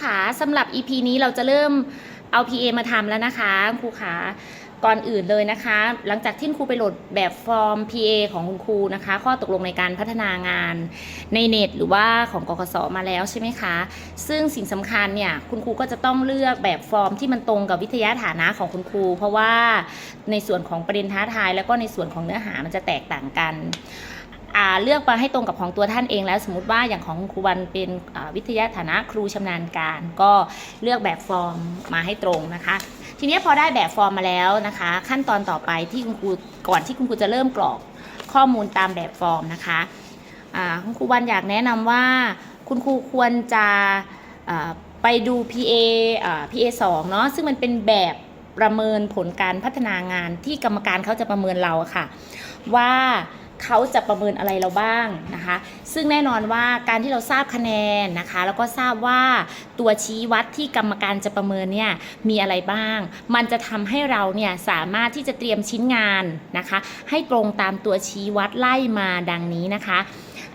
ขาสำหรับ EP นี้เราจะเริ่มเอา PA มาทำแล้วนะคะครูขาก่อนอื่นเลยนะคะ หลังจากที่ครูไปโหลดแบบฟอร์ม PA ของคุณครูนะคะ ข้อตกลงในการพัฒนางานในเน็ตหรือว่าของกกสมาแล้วใช่ไหมคะ ซึ่งสิ่งสำคัญเนี่ยคุณครูก็จะต้องเลือกแบบฟอร์มที่มันตรงกับวิทยาฐานะของคุณครู เพราะว่าในส่วนของประเด็นท้าทาย แล้วก็ในส่วนของเนื้อหามันจะแตกต่างกัน เลือกมาให้ตรงกับของตัวท่านเองแล้ว สมมติว่าอย่างของครูวันเป็นวิทยาฐานะครูชำนาญการ ก็เลือกแบบฟอร์มมาให้ตรงนะคะ ทีนี้พอได้แบบฟอร์มมาแล้วนะคะ ขั้นตอนต่อไปที่คุณครูก่อนที่คุณครูจะเริ่มกรอกข้อมูลตามแบบฟอร์มนะคะคุณครูวันอยากแนะนำว่าคุณครูควรจะไปดู PA อ่า PA 2เนาะซึ่งมันเป็นแบบประเมินผลการพัฒนางานที่กรรมการเขาจะประเมินเราค่ะ ว่า เขาจะประเมินอะไรเราบ้างนะคะ ซึ่งแน่นอนว่าการที่เราทราบคะแนนนะคะ แล้วก็ทราบว่าตัวชี้วัดที่กรรมการจะประเมินเนี่ยมีอะไรบ้าง มันจะทำให้เราเนี่ยสามารถที่จะเตรียมชิ้นงานนะคะ ให้ตรงตามตัวชี้วัดไล่มาดังนี้นะคะ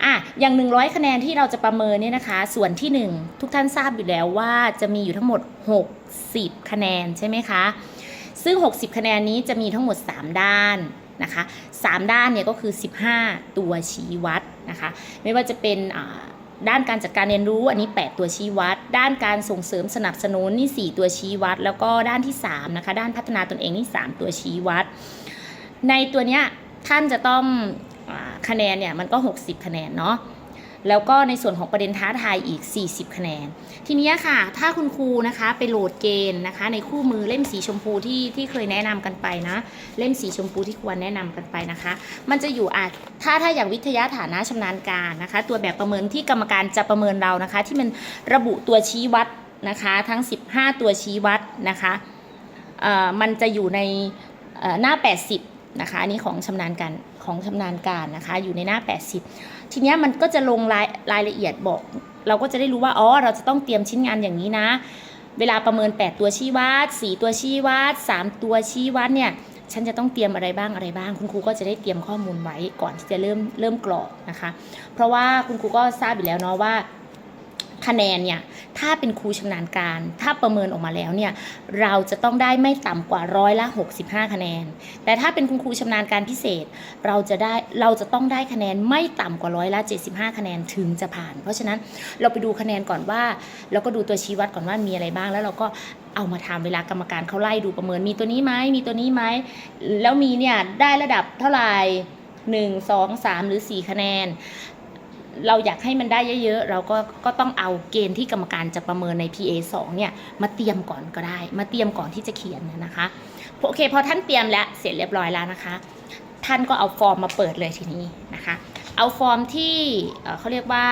อะอย่าง 100 คะแนนที่เราจะประเมินเนี่ยนะคะ ส่วนที่ 1 ทุกท่านทราบอยู่แล้วว่าจะมีอยู่ทั้งหมด 60 คะแนนใช่ไหมคะ ซึ่ง 60 คะแนนนี้จะมีทั้งหมด 3 ด้าน นะคะ3ด้านเนี่ยก็คือ 15 ตัวชี้วัดนะคะไม่ว่าจะเป็นด้านการจัดการเรียนรู้อันนี้ 8 ตัวชี้วัด ด้านการส่งเสริมสนับสนุนนี่ 4 ตัวชี้วัด แล้วก็ด้านที่3นะคะด้านพัฒนาตนเองนี่ 3 ตัวชี้วัด ในตัวเนี้ยท่านจะต้องอคะแนนเนี่ยมันก็ 60 คะแนนเนาะ แล้วก็ในส่วนของประเด็นท้าทายอีก 40 คะแนน ทีนี้ค่ะ ถ้าคุณครูนะคะไปโหลดเกณฑ์นะคะ ในคู่มือเล่มสีชมพูที่ที่เคยแนะนำกันไปนะ เล่มสีชมพูที่ควรแนะนำกันไปนะคะ มันจะอยู่อะถ้าถ้าอย่างวิทยาฐานะชำนาญการนะคะ ตัวแบบประเมินที่กรรมการจะประเมินเรานะคะ ที่มันระบุตัวชี้วัดนะคะ ทั้ง 15 ตัวชี้วัดนะคะมันจะอยู่ในหน้า 80 นะคะอันนี้ของชำนาญการของชำนาญการนะคะ อยู่ในหน้า 80 ทีเนี้ยมันก็จะลงรายรายละเอียดบอก เราก็จะได้รู้ว่าอ๋อเราจะต้องเตรียมชิ้นงานอย่างนี้นะ เวลาประเมิน 8 ตัวชี้วัด4ตัวชี้วัด3ตัวชี้วัดเนี่ยฉันจะต้องเตรียมอะไรบ้างอะไรบ้าง คุณครูก็จะได้เตรียมข้อมูลไว้ก่อนที่จะเริ่มเริ่มกรอกนะคะ เพราะว่าคุณครูก็ทราบอยู่แล้วเนาะว่า คะแนนเนี่ยถ้าเป็นครูชำนาญการ ถ้าประเมินออกมาแล้วเนี่ยเราจะต้องได้ไม่ต่ำกว่าร้อยละ 65 คะแนน แต่ถ้าเป็นคุณครูชำนาญการพิเศษ เราจะได้เราจะต้องได้คะแนนไม่ต่ำกว่าร้อยละ 75 คะแนนถึงจะผ่าน เพราะฉะนั้นเราไปดูคะแนนก่อนว่า เราก็ดูตัวชี้วัดก่อนว่ามีอะไรบ้าง แล้วเราก็เอามาทำเวลากรรมการเขาไล่ดูประเมินมีตัวนี้ไหมมีตัวนี้ไหมแล้วมีเนี่ยได้ระดับเท่าไหร่หนึ่งสองสามหรือสี่คะแนน เราอยากให้มันได้เยอะๆ เราก็ก็ต้องเอาเกณฑ์ที่กรรมการจะประเมินใน PA 2เนี่ยมาเตรียมก่อนก็ได้ มาเตรียมก่อนที่จะเขียนนะคะโอเคพอท่านเตรียมแล้วเสร็จเรียบร้อยแล้วนะคะ ท่านก็เอาฟอร์มมาเปิดเลยทีนี้นะคะ เอาฟอร์มที่เขาเรียกว่า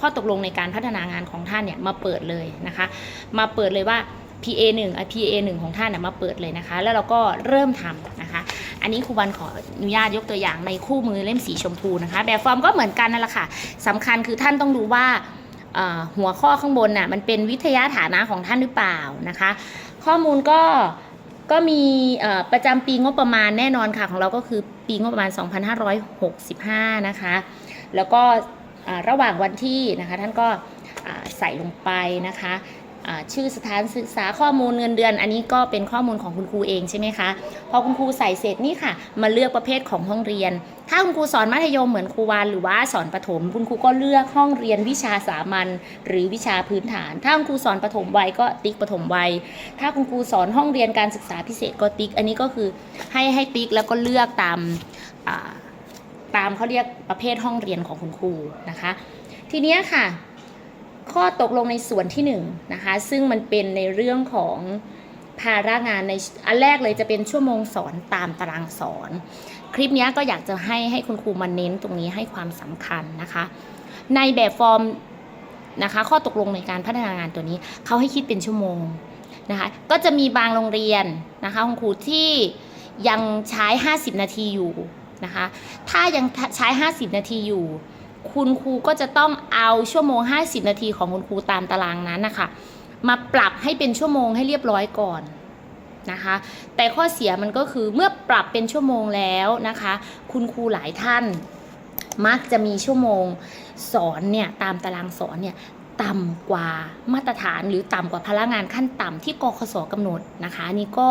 ข้อตกลงในการพัฒนางานของท่านเนี่ยมาเปิดเลยนะคะ มาเปิดเลยว่า PA 1อะ PA 1ของท่านน่ะมาเปิดเลยนะคะ แล้วเราก็เริ่มทำนะคะ อันนี้ครูบันขออนุญาตยกตัวอย่างในคู่มือเล่มสีชมพูนะคะ แบบฟอร์มก็เหมือนกันนั่นแหละค่ะสำคัญคือท่านต้องดูว่าหัวข้อข้างบนน่ะมันเป็นวิทยาฐานะของท่านหรือเปล่านะคะ ข้อมูลก็ก็มีประจำปีงบประมาณแน่นอนค่ะของเราก็คือปีงบประมาณ 2565 นะคะ แล้วก็ระหว่างวันที่นะคะท่านก็ใส่ลงไปนะคะ ชื่อสถานศึกษาข้อมูลเงินเดือน อันนี้ก็เป็นข้อมูลของคุณครูเองใช่ไหมคะ พอคุณครูใส่เสร็จนี่ค่ะ มาเลือกประเภทของห้องเรียน ถ้าคุณครูสอนมัธยมเหมือนครูวานหรือว่าสอนประถม คุณครูก็เลือกห้องเรียนวิชาสามัญหรือวิชาพื้นฐาน ถ้าคุณครูสอนประถมวัยก็ติ๊กประถมวัย ถ้าคุณครูสอนห้องเรียนการศึกษาพิเศษก็ติ๊ก อันนี้ก็คือให้ให้ติ๊กแล้วก็เลือกตามตามเขาเรียกประเภทห้องเรียนของคุณครูนะคะ ทีนี้ค่ะ ข้อตกลงในส่วนที่1นงนะคะซึ่งมันเป็นในเรื่องของภาระงานในอันแรกเลยจะเป็นชั่วโมงสอนตามตารางสอน คลิปนี้ก็อยากจะให้ให้คุณครูมาเน้นตรงนี้ให้ความสำคัญนะคะ ในแบบฟอร์มนะคะ ข้อตกลงในการพัฒนางานตัวนี้เขาให้คิดเป็นชั่วโมงนะคะก็จะมีบางโรงเรียนนะคะคุณครูที่ยังใช้ 50 นาทีอยู่นะคะ ถ้ายังใช้ 50 นาทีอยู่ คุณครูก็จะต้องเอาชั่วโมง 50 นาทีของคุณครูตามตารางนั้นนะคะ มาปรับให้เป็นชั่วโมงให้เรียบร้อยก่อนนะคะ แต่ข้อเสียมันก็คือเมื่อปรับเป็นชั่วโมงแล้วนะคะ คุณครูหลายท่าน มักจะมีชั่วโมงสอนเนี่ยตามตารางสอนเนี่ยต่ำกว่ามาตรฐานหรือต่ำกว่าพลังงานขั้นต่ำที่กคสกำหนดนะคะอันนี่ก็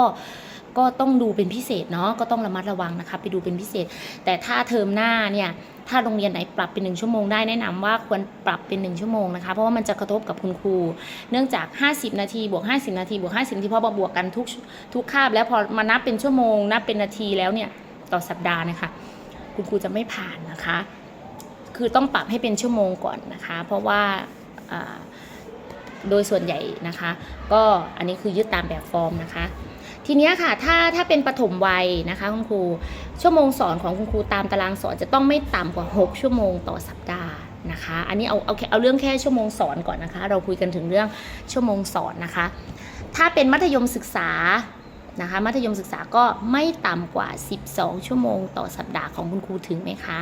ก็ต้องดูเป็นพิเศษเนาะก็ต้องระมัดระวังนะคะไปดูเป็นพิเศษ แต่ถ้าเทอมหน้าเนี่ยถ้าโรงเรียนไหนปรับเป็นหนึ่งชั่วโมงได้แนะนำว่าควรปรับเป็นหนึ่งชั่วโมงนะคะเพราะว่ามันจะกระทบกับคุณครู เนื่องจาก 50 นาทีบวก 50 นาทีบวก 50นาทีพอบวกกันทุกทุกคาบแล้วพอมานับเป็นชั่วโมงนับเป็นนาทีแล้วเนี่ยต่อสัปดาห์นะคะคุณครูจะไม่ผ่านนะคะ คือต้องปรับให้เป็นชั่วโมงก่อนนะคะ เพราะว่าโดยส่วนใหญ่นะคะ ก็อันนี้คือยึดตามแบบฟอร์มนะคะ ทีนี้ค่ะถ้าถ้าเป็นปฐมวัยนะคะคุณครูชั่วโมงสอนของคุณครูตามตารางสอนจะต้องไม่ต่ำกว่า 6 ชั่วโมงต่อสัปดาห์นะคะ อันนี้เอาเอาเอาเรื่องแค่ชั่วโมงสอนก่อนนะคะ เราคุยกันถึงเรื่องชั่วโมงสอนนะคะ ถ้าเป็นมัธยมศึกษานะคะมัธยมศึกษาก็ไม่ต่ำกว่า 12 ชั่วโมงต่อสัปดาห์ของคุณครูถึงไหมคะ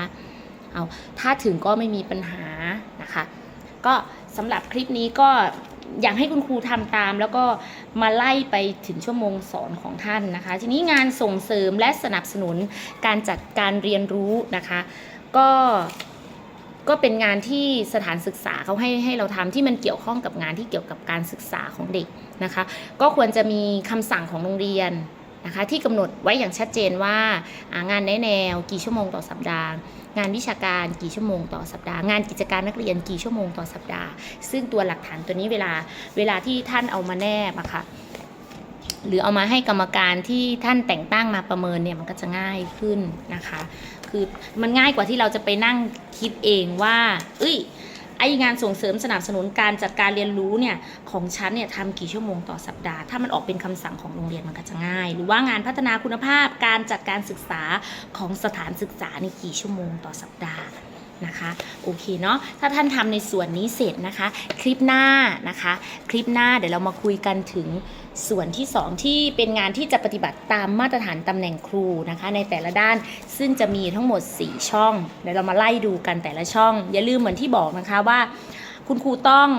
เอาถ้าถึงก็ไม่มีปัญหานะคะ ก็ สำหรับคลิปนี้ก็อยากให้คุณครูทำตาม แล้วก็มาไล่ไปถึงชั่วโมงสอนของท่านนะคะ ทีนี้งานส่งเสริมและสนับสนุนการจัดการเรียนรู้นะคะ ก็ก็เป็นงานที่สถานศึกษาเขาให้ให้เราทำที่มันเกี่ยวข้องกับงานที่เกี่ยวกับการศึกษาของเด็กนะคะ ก็ควรจะมีคำสั่งของโรงเรียน นะคะที่กำหนดไว้อย่างชัดเจนว่างานแนแนวกี่ชั่วโมงต่อสัปดาห์ งานวิชาการกี่ชั่วโมงต่อสัปดาห์ งานกิจการนักเรียนกี่ชั่วโมงต่อสัปดาห์ ซึ่งตัวหลักฐานตัวนี้เวลาเวลาที่ท่านเอามาแนบอะค่ะหรือเอามาให้กรรมการที่ท่านแต่งตั้งมาประเมินเนี่ยมันก็จะง่ายขึ้นนะคะ คือมันง่ายกว่าที่เราจะไปนั่งคิดเองว่า เอ้ย ไองานส่งเสริมสนับสนุนการจัดการเรียนรู้เนี่ยของฉันเนี่ยทำกี่ชั่วโมงต่อสัปดาห์ ถ้ามันออกเป็นคำสั่งของโรงเรียนมันก็จะง่าย หรือว่างานพัฒนาคุณภาพการจัดการศึกษาของสถานศึกษาในกี่ชั่วโมงต่อสัปดาห์นะคะโอเคเนาะถ้าท่านทำในส่วนนี้เสร็จนะคะ คลิปหน้านะคะ คลิปหน้าเดี๋ยวเรามาคุยกันถึง ส่วนที่ 2 ที่เป็นงานที่จะปฏิบัติตามมาตรฐานตำแหน่งครูนะคะ ในแต่ละด้านซึ่งจะมีทั้งหมด 4 ช่องเดี๋ยวเรามาไล่ดูกันแต่ละช่อง อย่าลืมเหมือนที่บอกนะคะว่า คุณครูต้อง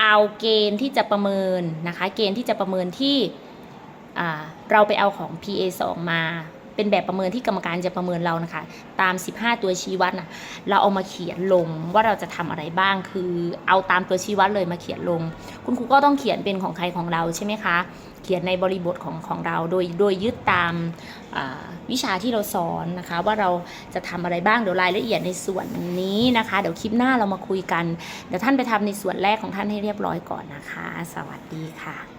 เอาเกณฑ์ที่จะประเมินนะคะ เกณฑ์ที่จะประเมินที่เราไปเอาของ PA 2 มา เป็นแบบประเมินที่กรรมการจะประเมินเรานะคะ ตาม 15 ตัวชี้วัดนะเราเอามาเขียนลงว่าเราจะทำอะไรบ้าง คือเอาตามตัวชี้วัดเลยมาเขียนลง คุณครูก็ต้องเขียนเป็นของใครของเราใช่ไหมคะ เขียนในบริบทของของเรา โดยโดยยึดตามวิชาที่เราสอนนะคะ ว่าเราจะทำอะไรบ้างเดี๋ยวรายละเอียดในส่วนนี้นะคะ เดี๋ยวคลิปหน้าเรามาคุยกัน เดี๋ยวท่านไปทำในส่วนแรกของท่านให้เรียบร้อยก่อนนะคะ สวัสดีค่ะ